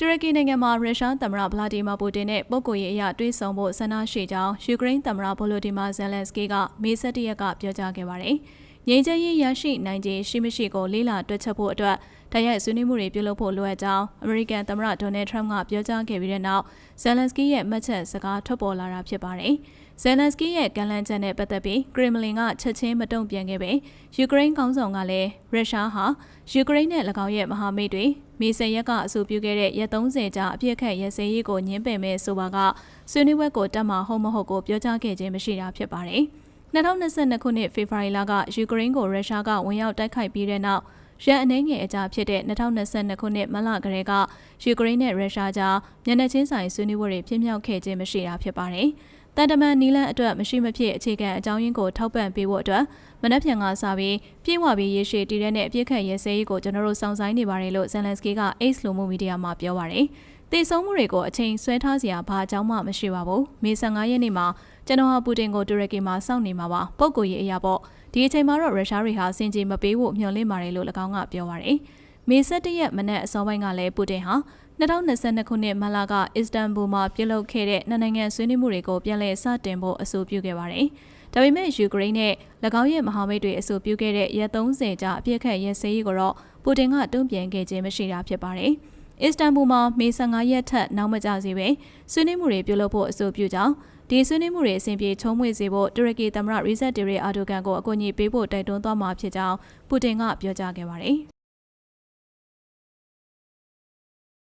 တူရကီနိုင်ငံမှာရုရှားသမ္မတဗလာဒီမာပူတင်နဲ့ပုဂ္ဂိုလ်ရေးအရတွေ့ဆုံဖို့ဆန္ဒရှိကြောင်းယူကရိန်းသမ္မတဗိုလိုဒီမာဇယ်လန်စကီကမေ17ရက်ကပြောကြားခဲ့ပါတယ်။ ငြိမ်းချမ်းရေးရရှိနိုင်ခြင်းရှိမရှိကိုလေးလာတွက်ချက်ဖို့အတွက်တိုက်ရိုက်ဆွေးနွေးမှုတွေပြုလုပ်ဖို့လိုအပ်ကြောင်းအမေရိကန်သမ္မတဒေါ်နယ်ထရမ့်ကပြောကြားခဲ့ပြီးတဲ့နောက်ဇယ်လန်စကီရဲ့မှတ်ချက်စကားထွက်ပေါ်လာတာဖြစ်ပါတယ်။ဇယ်လန်စကီရဲ့ကန့်လန့်ချက်နဲ့ပတ်သက်ပြီးကရမလင်ကချက်ချင်းမတုံ့ပြန်ခဲ့ပေယူကရိန်းခေါင်းဆောင်ကလည်းရုရှားဟာယူကရိန်းနဲ့၎င်းရဲ့မဟာမိတ်တွေမေဆယ်ရက်ကအဆိုပြုခဲ့တဲ့ရက်30ကြာအပြည့်အခက်ရက်စဲရေးကိုညှင်းပယ်မဲ့ဆိုပါကဆွေးနွေးပွဲကိုတက်မှာဟုတ်မဟုတ်ကိုပြောကြားခဲ့ခြင်းမရှိတာဖြစ်ပါတယ်။ 2022ခုနှစ်ဖေဖော်ဝါရီလကယူကရိန်းကိုရုရှားကဝင်ရောက်တိုက်ခိုက်ပြီးတဲ့နောက်ရန်အနေငယ်အကြဖြစ်တဲ့2022ခုနှစ်မလကလေးကယူကရိန်းနဲ့ရုရှားကြားမျက်နှာချင်းဆိုင်ဆွေးနွေးပွဲတွေဖြစ်မြောက်ခဲ့ခြင်းမရှိတာဖြစ်ပါတယ်။တန်တမန်နီလန်အတွက်မရှိမဖြစ်အခြေခံအကြောင်းရင်းကိုထောက်ပံ့ပေးဖို့အတွက်မနက်ဖြန်ကစပြီးပြေဝပြီးရေရှည်တည်တဲ့အပြစ်ခတ်ရဲစဲရေးကိုကျွန်တော်တို့စောင့်ဆိုင်းနေပါတယ်လို့ဇန်လန်စကီက X လူမှုမီဒီယာမှာပြောပါရယ်။တေဆုံးမှုတွေကိုအချိန်ဆွဲထားစရာဘာအကြောင်းမှမရှိပါဘူး။မေ15ရက်နေ့မှာ ကျွန်တော်ဟာပူတင်ကိုတူရကီမှာစောင့်နေမှာပါ။ပုံကိုရေးအရာပေါ့။ဒီအချိန်မှာတော့ရုရှားတွေဟာစင်ကြေမပေးဖို့မျှော်လင့်ပါတယ်လို့၎င်းကပြောပါရယ်။မေ17ရက်မနက်အစောပိုင်းကလည်းပူတင်ဟာ2022ခုနှစ်မလကအစ္စတန်ဘူမှာပြုလုပ်ခဲ့တဲ့နိုင်ငံဆွေးနွေးမှုတွေကိုပြန်လည်စတင်ဖို့အဆိုပြုခဲ့ပါတယ်။ဒါပေမဲ့ယူကရိန်းနဲ့၎င်းရဲ့မဟာမိတ်တွေအဆိုပြုခဲ့တဲ့ရက်30ကြာအပြည့်ခတ်ရဲစဲရေးကိုတော့ပူတင်ကတုံ့ပြန်ခဲ့ခြင်းမရှိတာဖြစ်ပါတယ်။ အစ္စတန်ဘူမှာမေ15ရက်ထက်နောက်မကျစေပဲဆွေးနွေးမှုတွေပြုလုပ်ဖို့အဆိုပြုကြောင်းဒီဆွေးနွေးမှုတွေအစဉ်ပြေချုံးမွေစေဖို့တူရကီသမ္မတရီဇက်တီရီအာဒိုဂန်ကိုအကူအညီပေးဖို့တိုက်တွန်းသွားမှာဖြစ်ကြောင်းပူတင်ကပြောကြားခဲ့ပါတယ်။